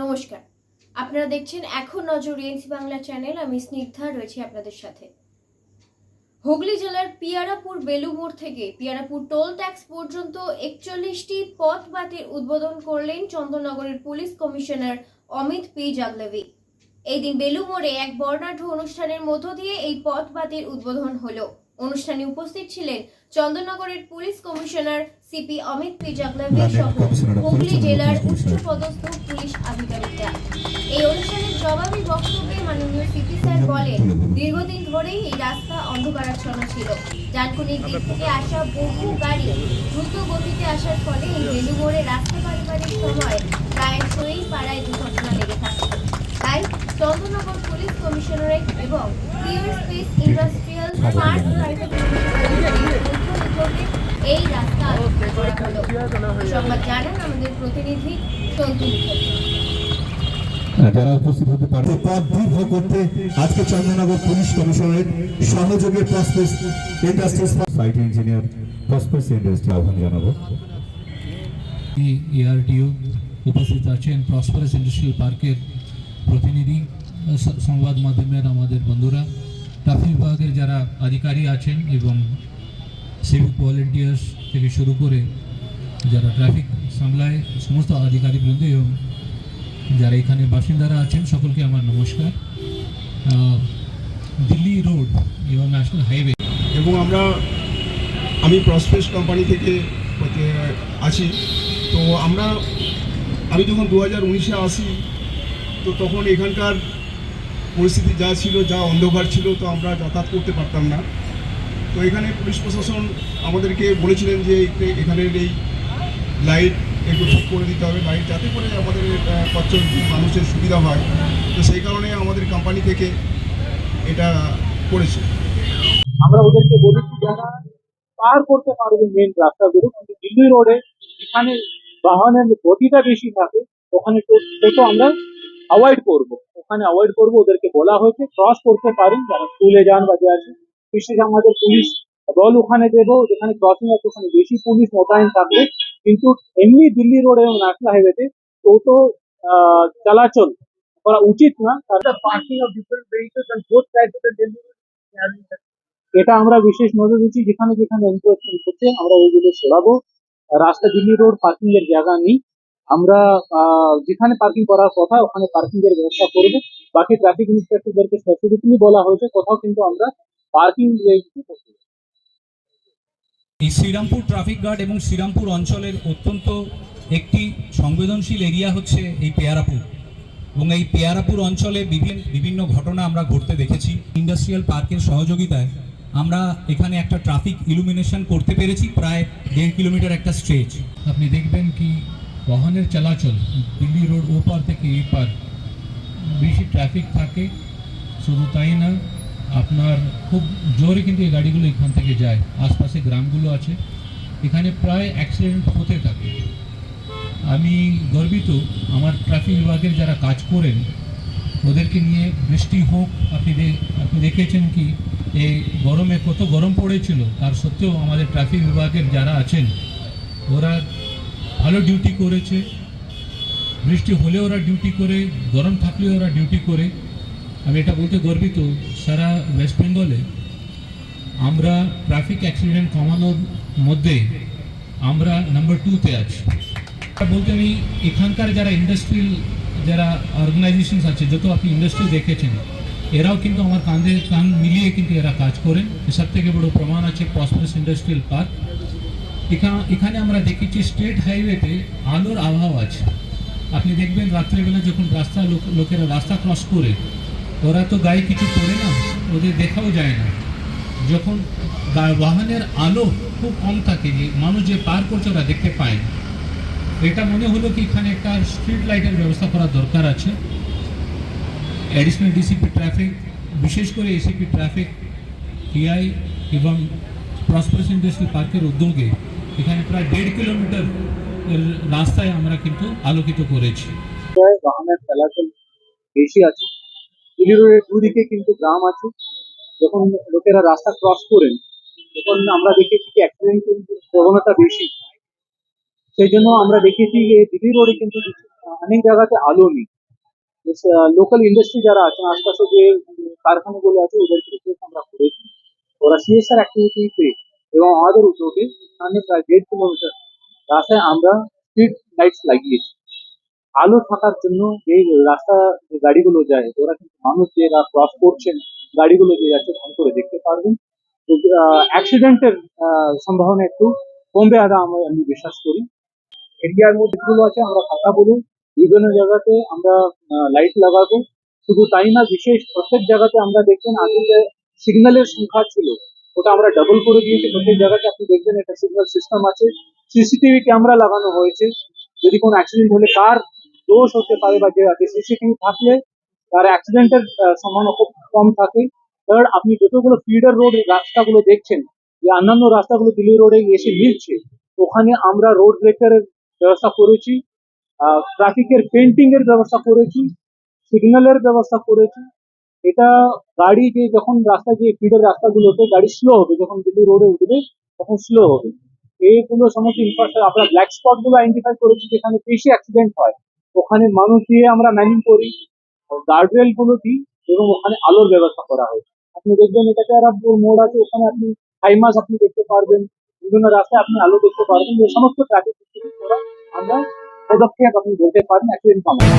নমস্কার। আপনারা দেখছেন এখন নজর রিয়েন্সি বাংলা চ্যানেল, আমি স্নিগ্ধা, রয়েছি আপনাদের সাথে। হুগলি জেলার পিয়ারাপুর বেলুমোড় থেকে, পিয়ারাপুর টোল ট্যাক্স পর্যন্ত একচল্লিশটি পথ বাতির উদ্বোধন করলেন চন্দননগরের police commissioner Amit P. Jaglevi এই দিন বেলুমোড়ে এক বর্ণাঢ্য অনুষ্ঠানের মধ্য দিয়ে এই পথ বাতির উদ্বোধন হলো। অনুষ্ঠানে উপস্থিত ছিলেন চন্দননগরের police commissioner CP Amit P Jaglevi সহ হুগলি জেলার উচ্চপদস্থ পুলিশ আধিকারিকরা। এই অনুষ্ঠানের জবাবি বক্তব্যে মাননীয় সিপি স্যার বলেন দীর্ঘদিন ধরেই এই রাস্তা অন্ধকারাচ্ছন্ন ছিল। ডানকুনির দিক থেকে আসা বহু গাড়ি দ্রুত গতিতে আসার ফলে এই বেলুমোড়ে রাস্তা পারিবারিক সময় প্রায়শই পাড়ায় দুর্ঘটনা লেগে থাকে তাই চন্দ্রনগর কমিশনারেট এবং পিওর স্পেস ইন্ডাস্ট্রিয়াল প্রাইভেট এই রাস্তা সংবাদ জানান আমাদের প্রতিনিধি সন্তু যারা উপস্থিত হতে পারবে পথ দীর্ঘ করতে আজকে চন্দ্রনগর পুলিশ কমিশনারের সহযোগে Prospace industries site engineer Prospace industry আহ্বান জানাব। উপস্থিত আছেন প্রসপারাস ইন্ডাস্ট্রিয়াল পার্কের প্রতিনিধি। সংবাদ মাধ্যমের আমাদের বন্ধুরা। ট্রাফিক বিভাগের যারা আধিকারী আছেন এবং সিভিক ভলেন্টিয়ার্স থেকে শুরু করে যারা ট্রাফিক সামলায়, সমস্ত আধিকারিক আধিকারিকবৃন্দ এবং যারা এখানে বাসিন্দারা আছেন, সকলকে আমার নমস্কার। দিল্লি রোড এবং ন্যাশনাল হাইওয়ে এবং আমরা, আমি প্রসপেস কোম্পানি থেকে আছি। তো আমরা, আমি যখন দু হাজার উনিশে আসি, তো তখন এখানকার পরিস্থিতি যা ছিল, যা অন্ধকার ছিল, তো আমরা যাতায়াত করতে পারতাম না। তো এখানে পুলিশ প্রশাসন আমাদেরকে বলেছিলেন যে এখানের এই লাইট একটু ঠিক করে দিতে হবে, লাইট যাতে করে আমাদের কচ্ছ মানুষের সুবিধা হয়। তো সেই কারণে আমাদের কোম্পানি থেকে এটা করেছে। আমরা ওদেরকে বলেছি যারা পার করতে পারবে মেন রাস্তাগুলো কিন্তু দিল্লি রোডে এখানে বাহনের গতিটা বেশি থাকে, ওখানে তো- আমরা অ্যাভয়েড করব। ওখানে অ্যাভয়েড করব ওদেরকে বলা হয়েছে ক্রস করতে পারেন যারা স্কুলে যান বা যে আছে বিশেষ আমাদের পুলিশ দল ওখানে দেবো যেখানে ক্রসিং আছে ওখানে বেশি পুলিশ মোতায়েন থাকবে। কিন্তু এমনি দিল্লি রোড এবং ন্যাশনাল হাইওয়েতে টোটো চলাচল করা উচিত না। এটা আমরা বিশেষ নজর দিচ্ছি যেখানে যেখানে এনক্রোচমেন্ট হচ্ছে আমরা ওইগুলো সরাবো। রাস্তা দিল্লি রোড পার্কিং এর জায়গা নেই। আমরা যেখানে পার্কিং করার কথা, ওখানে পার্কিং এর ব্যবস্থা করব। বাকি ট্রাফিক ইন্সপেক্টরদেরকে স্পেসিফিকলি বলা হয়েছে, কোথাও কিন্তু আমরা পার্কিং এই শ্রীরামপুর ট্রাফিক গার্ড এবং শ্রীরামপুর অঞ্চলের অত্যন্ত একটি সংবেদনশীল এরিয়া হচ্ছে এই পেয়ারাপুর। এবং এই পেয়ারাপুর অঞ্চলে বিভিন্ন বিভিন্ন ঘটনা আমরা ঘটতে দেখেছি। ইন্ডাস্ট্রিয়াল পার্কের সহযোগিতায় আমরা এখানে একটা ট্রাফিক ইলুমিনেশন করতে পেরেছি, প্রায় দেড় কিলোমিটার একটা স্ট্রেচ আপনি দেখবেন কি বাহনের চলাচল, দিল্লি রোড ওপার থেকে এই পার। বেশি ট্রাফিক থাকে, শুধু তাই না, আপনার খুব জোরে কিন্তু এই গাড়িগুলো এখান থেকে যায়। আশপাশে গ্রামগুলো আছে, এখানে প্রায় অ্যাক্সিডেন্ট হতে থাকে। আমি গর্বিত, আমার ট্রাফিক বিভাগের যারা কাজ করেন, ওদেরকে নিয়ে বৃষ্টি হোক, আপনি আপনি দেখেছেন কি এই গরমে কত গরম পড়েছিল। তার সত্ত্বেও আমাদের ট্রাফিক বিভাগের যারা আছেন, ওরা ভালো ডিউটি করেছে। বৃষ্টি হলে ওরা ডিউটি করে, গরম থাকলে ওরা ডিউটি করে। আমি এটা বলতে গর্বিত, সারা ওয়েস্ট বেঙ্গলে আমরা ট্রাফিক অ্যাক্সিডেন্ট কমানোর মধ্যে আমরা নাম্বার টুতে আছি। বলতে আমি এখানকার যারা ইন্ডাস্ট্রিয়াল যারা অর্গানাইজেশনস আছে, যত আপনি ইন্ডাস্ট্রি দেখেছেন, এরাও কিন্তু আমার কাঁধে কান মিলিয়ে কিন্তু এরা কাজ করেন। সব থেকে বড় প্রমাণ আছে প্রসপারাস ইন্ডাস্ট্রিয়াল পার্ক এখানে আমরা দেখেছি স্টেট হাইওয়েতে আলোর অভাব আছে। আপনি দেখবেন রাত্রেবেলা যখন রাস্তা লোকেরা রাস্তা ক্রস করে, ওরা তো গায়ে কিছু করে না, ওদের দেখাও যায় না। যখন বাহনের আলো খুব কম থাকে যে মানুষ যে পার করছে ওরা দেখতে পায় না। এটা মনে হলো কি এখানে একটা স্ট্রিট লাইটের ব্যবস্থা করা দরকার আছে। অ্যাডিশনাল ডিসিপি ট্রাফিক বিশেষ করে এসিপি ট্রাফিক টিআই এবং প্রসপারাস ইন্ডাস্ট্রি পার্কের উদ্যোগে এখানে প্রায় দেড় কিলোমিটার রাস্তায় আমরা কিন্তু আলোকিত করেছি। বাহনের চলাচল বেশি আছে। দিল্লি রোডের দুদিকে কিন্তু গ্রাম আছে। যখন লোকেরা রাস্তা ক্রস করেন, তখন আমরা দেখেছি যে অ্যাক্সিডেন্ট প্রবণতা বেশি। সেই জন্য আমরা দেখেছি যে দিল্লি রোডে কিন্তু অনেক জায়গাতে আলো নেই। লোকাল ইন্ডাস্ট্রি যারা আছেন, আশপাশে যে কারখানাগুলো আছে ওদেরকে আমরা করেছি। ওরা সিএসআর অ্যাক্টিভিটিতে এবং আমাদের উদ্যোগে এখানে প্রায় দেড় কিলোমিটার রাস্তায় আমরা স্ট্রিট লাইটস লাগিয়েছি। আলো থাকার জন্য যে রাস্তা যে গাড়িগুলো যায়, ওরা কিন্তু মানুষ যে ক্রস করছেন, গাড়িগুলো যে যাচ্ছে ভালো করে দেখতে পারবেন। অ্যাক্সিডেন্টের সম্ভাবনা একটু কমবে আর আমরা আমি বিশ্বাস করি। এরিয়ার মধ্যে যেগুলো আছে আমরা ফাঁকা বলে বিভিন্ন জায়গাতে আমরা লাইট লাগাবো। শুধু তাই না, বিশেষ প্রত্যেক জায়গাতে আমরা দেখবেন আগে যে সিগন্যালের সংখ্যা ছিল ওটা আমরা ডাবল করে দিয়েছি। প্রত্যেক জায়গাতে আপনি দেখবেন একটা সিগন্যাল সিস্টেম আছে। সিসিটিভি ক্যামেরা লাগানো হয়েছে। যদি কোনো অ্যাক্সিডেন্ট হলে কার দোষ হতে পারে বা যে আছে সিসিটিভি থাকলে তার অ্যাক্সিডেন্টের সম্ভাবনা খুব কম থাকে। থার্ড আপনি যতগুলো ফিডার রোড রাস্তাগুলো দেখছেন, যে অন্যান্য রাস্তাগুলো দিল্লি রোডে এসে মিলছে, ওখানে আমরা রোড ব্রেকারের ব্যবস্থা করেছি ট্রাফিকের পেন্টিং এর ব্যবস্থা করেছি সিগন্যালের ব্যবস্থা করেছি। এটা গাড়ি যে যখন রাস্তা যে ফিডার রাস্তাগুলোতে গাড়ি স্লো হবে, যখন দিল্লি রোডে উঠবে, তখন স্লো হবে। এইগুলো সমস্ত ইনফ্রাস্ট্রাকচার আমরা ব্ল্যাক স্পটগুলো আইডেন্টিফাই করেছি যেখানে বেশি অ্যাক্সিডেন্ট হয়, ওখানে মানুষ দিয়ে আমরা ম্যানিং করি গার্ডরেলগুলো দিই এবং ওখানে আলোর ব্যবস্থা করা হয়। আপনি দেখবেন এটাতে আর মোড় আছে, ওখানে আপনি হাইমাস আপনি দেখতে পারবেন, বিভিন্ন রাস্তায় আপনি আলো দেখতে পারবেন, যে সমস্ত ট্রাফিক আমরা পদক্ষেপ আপনি বলতে পারেন অ্যাক্সিডেন্ট কমানো